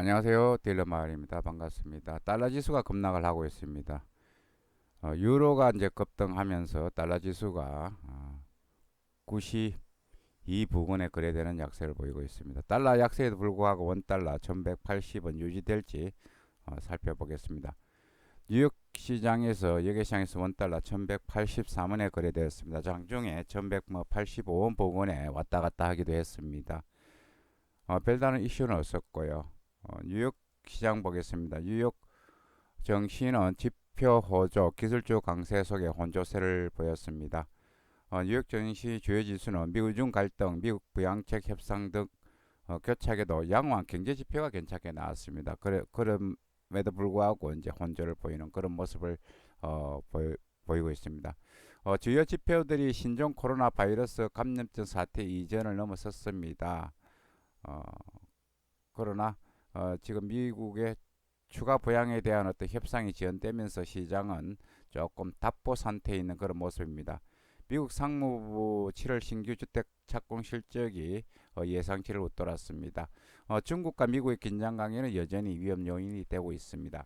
안녕하세요. 딜러 마을입니다. 반갑습니다. 달러 지수가 급락을 하고 있습니다. 어, 유로가 이제 급등하면서 달러 지수가 어, 92 부근에 거래되는 약세를 보이고 있습니다. 달러 약세에도 불구하고 원 달러 1180원 유지될지 어, 살펴보겠습니다. 뉴욕 시장에서 예계 시장에서 원 달러 1183원에 거래되었습니다. 장중에 1185원 부근에 왔다 갔다 하기도 했습니다. 어, 별다른 이슈는 없었고요. 어, 뉴욕 시장 보겠습니다. 뉴욕 정시는 지표 호조 기술주 강세 속에 혼조세를 보였습니다. 어, 뉴욕 증시 주요 지수는 미국 중 갈등, 미국 부양책 협상 등 어, 교착에도 양호한 경제 지표가 괜찮게 나왔습니다. 그래, 그럼에도 불구하고 이제 혼조를 보이는 그런 모습을 어, 보이, 보이고 있습니다. 어, 주요 지표들이 신종 코로나 바이러스 감염증 사태 이전을 넘어섰습니다. 어, 그러나 어, 지금 미국의 추가 부양에 대한 어떤 협상이 지연되면서 시장은 조금 답보 상태에 있는 그런 모습입니다. 미국 상무부 7월 신규 주택 착공 실적이 어, 예상치를 웃돌았습니다. 어, 중국과 미국의 긴장 강에는 여전히 위험 요인이 되고 있습니다.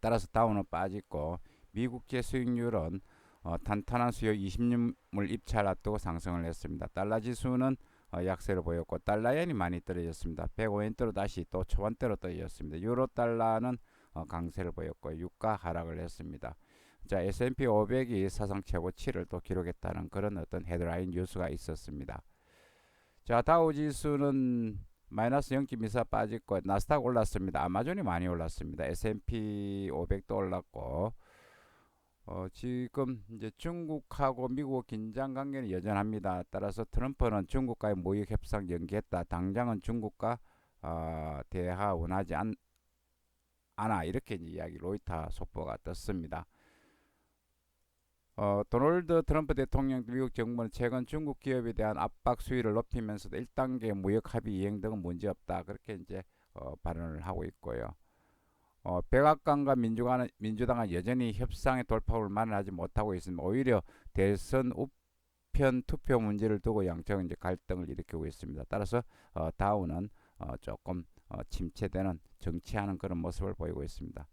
따라서 다운은 빠지고 미국제 수익률은 어, 탄탄한 수요 20년물 입찰 앞두고 상승을 했습니다. 달러 지수는 어, 약세를 보였고 달러엔이 많이 떨어졌습니다. 105엔대로 다시 또 초반대로 떨어졌습니다. 유로 달러는 어, 강세를 보였고 유가 하락을 했습니다. 자 S&P 500이 사상 최고 치를 또 기록했다는 그런 어떤 헤드라인 뉴스가 있었습니다. 자 다우 지수는 마이너스 0.24 빠졌고 나스닥 올랐습니다. 아마존이 많이 올랐습니다. S&P 500도 올랐고 어, 지금 이제 중국하고 미국 긴장 관계는 여전합니다. 따라서 트럼프는 중국과의 모의 협상 연기했다. 당장은 중국과 어, 대화 원하지 않, 않아 이렇게 이야기 로이터 속보가 떴습니다. 어, 도널드 트럼프 대통령 미국 정부는 최근 중국 기업에 대한 압박 수위를 높이면서도 1단계 무역 합의 이행 등은 문제없다. 그렇게 이제 어, 발언을 하고 있고요. 어, 백악관과 민주당은, 민주당은 여전히 협상의 돌파구를 마련하지 못하고 있습니다. 오히려 대선 우편 투표 문제를 두고 양측은 이제 갈등을 일으키고 있습니다. 따라서 어, 다우는 어, 조금 어, 침체되는 정치하는 그런 모습을 보이고 있습니다.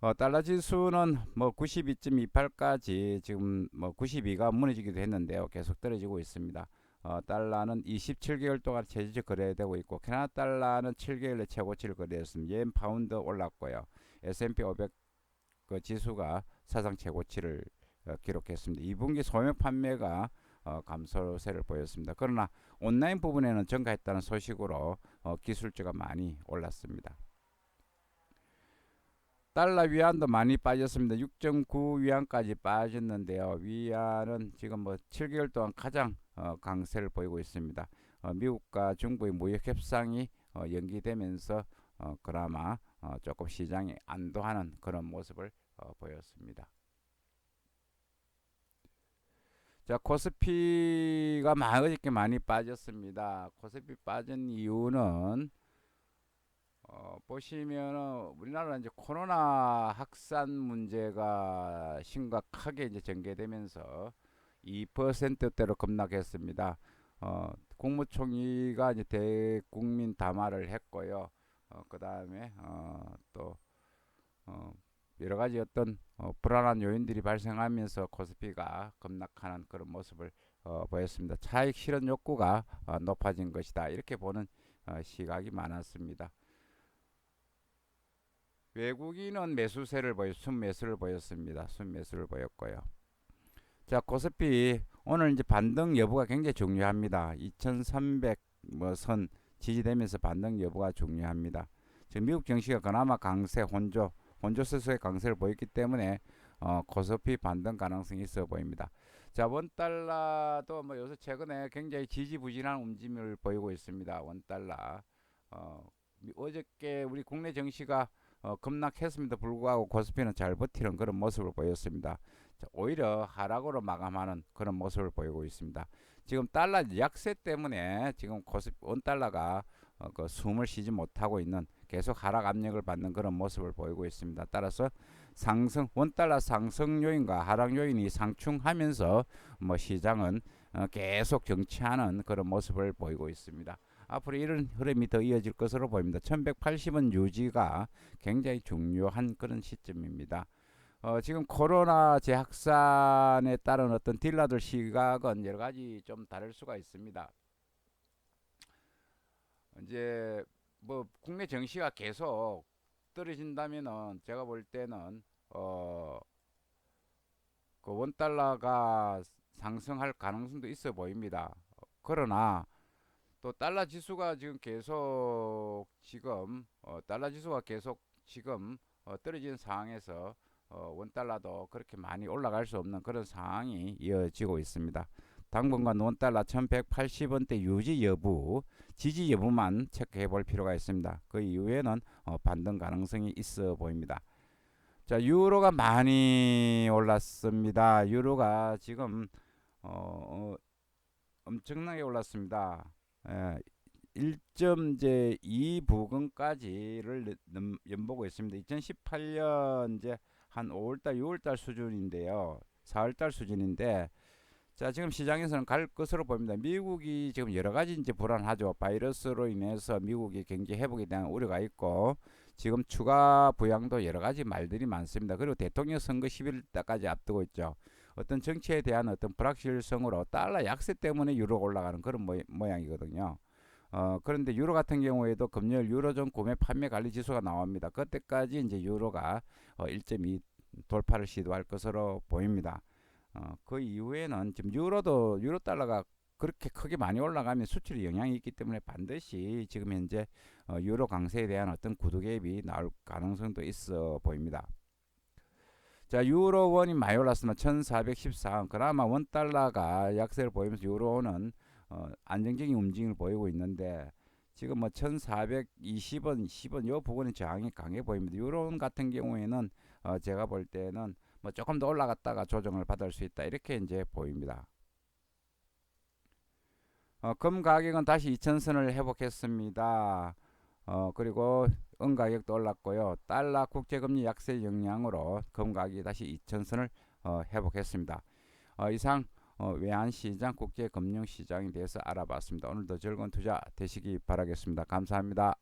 어, 달러 지수는 뭐 92.28까지 지금 뭐 92가 무너지기도 했는데요. 계속 떨어지고 있습니다. 어, 달러는 27개월 동안 최저치 거래되고 있고 캐나다 달러는 7개월에 최고치를 거래했습니다. yen 파운드 올랐고요. S&P 500 그 지수가 사상 최고치를 어, 기록했습니다. 2분기 소매 판매가 어, 감소세를 보였습니다. 그러나 온라인 부분에는 증가했다는 소식으로 어, 기술주가 많이 올랐습니다. 달러 위안도 많이 빠졌습니다. 6.9 위안까지 빠졌는데요. 위안은 지금 뭐 7개월 동안 가장 어, 강세를 보이고 있습니다. 어, 미국과 중국의 무역 협상이 어, 연기되면서 어, 그나마 어, 조금 시장이 안도하는 그런 모습을 어, 보였습니다. 자 코스피가 어저께 많이 빠졌습니다. 코스피 빠진 이유는 어, 보시면은 우리나라 이제 코로나 확산 문제가 심각하게 이제 전개되면서 2%대로 급락했습니다. 어, 국무총리가 이제 대국민 담화를 했고요. 어, 그 다음에 어, 또 어, 여러 가지 어떤 어, 불안한 요인들이 발생하면서 코스피가 급락하는 그런 모습을 어, 보였습니다. 차익 실현 욕구가 어, 높아진 것이다. 이렇게 보는 어, 시각이 많았습니다. 외국인은 매수세를 보여 순매수를 보였습니다. 순매수를 보였고요. 자, 코스피 오늘 이제 반등 여부가 굉장히 중요합니다. 2,300뭐선 지지되면서 반등 여부가 중요합니다. 지금 미국 증시가 그나마 강세 혼조 혼조 스스의 강세를 보였기 때문에 어, 코스피 반등 가능성이 있어 보입니다. 자, 원 달러도 뭐 요새 최근에 굉장히 지지부진한 움직임을 보이고 있습니다. 원 달러. 어, 어저께 우리 국내 증시가 어, 급락했음에도 불구하고 코스피는 잘 버티는 그런 모습을 보였습니다. 자, 오히려 하락으로 마감하는 그런 모습을 보이고 있습니다. 지금 달러 약세 때문에 지금 코스피 원 달러가 어, 그 숨을 쉬지 못하고 있는 계속 하락 압력을 받는 그런 모습을 보이고 있습니다. 따라서 상승 원 달러 상승 요인과 하락 요인이 상충하면서 뭐 시장은 어, 계속 정치하는 그런 모습을 보이고 있습니다. 앞으로 이런 흐름이 더 이어질 것으로 보입니다. 1180원 유지가 굉장히 중요한 그런 시점입니다. 어, 지금 코로나 재확산에 따른 어떤 딜러들 시각은 여러 가지 좀 다를 수가 있습니다. 이제 뭐 국내 정시가 계속 떨어진다면은 제가 볼 때는 어, 그 원달러가 상승할 가능성도 있어 보입니다. 그러나 또 달러 지수가 지금 계속 지금 어, 달러 지수가 계속 지금 어, 떨어지는 상황에서 어, 원달러도 그렇게 많이 올라갈 수 없는 그런 상황이 이어지고 있습니다. 당분간 원달러 1180원대 유지 여부, 지지 여부만 체크해 볼 필요가 있습니다. 그 이후에는 어, 반등 가능성이 있어 보입니다. 자, 유로가 많이 올랐습니다. 유로가 지금 어, 어, 엄청나게 올랐습니다. 예, 1.2 부근까지를 넘- 연보고 있습니다. 2018년 이제 한 5월달, 6월달 수준인데요. 4월달 수준인데 자 지금 시장에서는 갈 것으로 보입니다. 미국이 지금 여러 가지 이제 불안하죠. 바이러스로 인해서 미국의 경제 회복에 대한 우려가 있고 지금 추가 부양도 여러 가지 말들이 많습니다. 그리고 대통령 선거 11일까지 앞두고 있죠. 어떤 정치에 대한 어떤 불확실성으로 달러 약세 때문에 유로가 올라가는 그런 모, 모양이거든요. 어, 그런데 유로 같은 경우에도 금요일 유로존 구매 판매 관리 지수가 나옵니다. 그때까지 이제 유로가 어, 1.2 돌파를 시도할 것으로 보입니다. 어, 그 이후에는 지금 유로도 유로 달러가 그렇게 크게 많이 올라가면 수출에 영향이 있기 때문에 반드시 지금 현재 어, 유로 강세에 대한 어떤 구두 갭이 나올 가능성도 있어 보입니다. 자, 유로 원이 올랐으면 1414원. 그나마 원 달러가 약세를 보이면서 유로는 어, 안정적인 움직임을 보이고 있는데 지금 뭐 1420원, 10원 요 부분의 저항이 강해 보입니다. 유로 같은 경우에는 어, 제가 볼 때는 뭐 조금 더 올라갔다가 조정을 받을 수 있다. 이렇게 이제 보입니다. 어, 금 가격은 다시 2천선을 회복했습니다. 어, 그리고 은 가격도 올랐고요. 달러 국제금리 약세 영향으로 금 가격이 다시 2천선을 어, 회복했습니다. 어, 이상 어, 외환시장, 국제금융시장에 대해서 알아봤습니다. 오늘도 즐거운 투자 되시기 바라겠습니다. 감사합니다.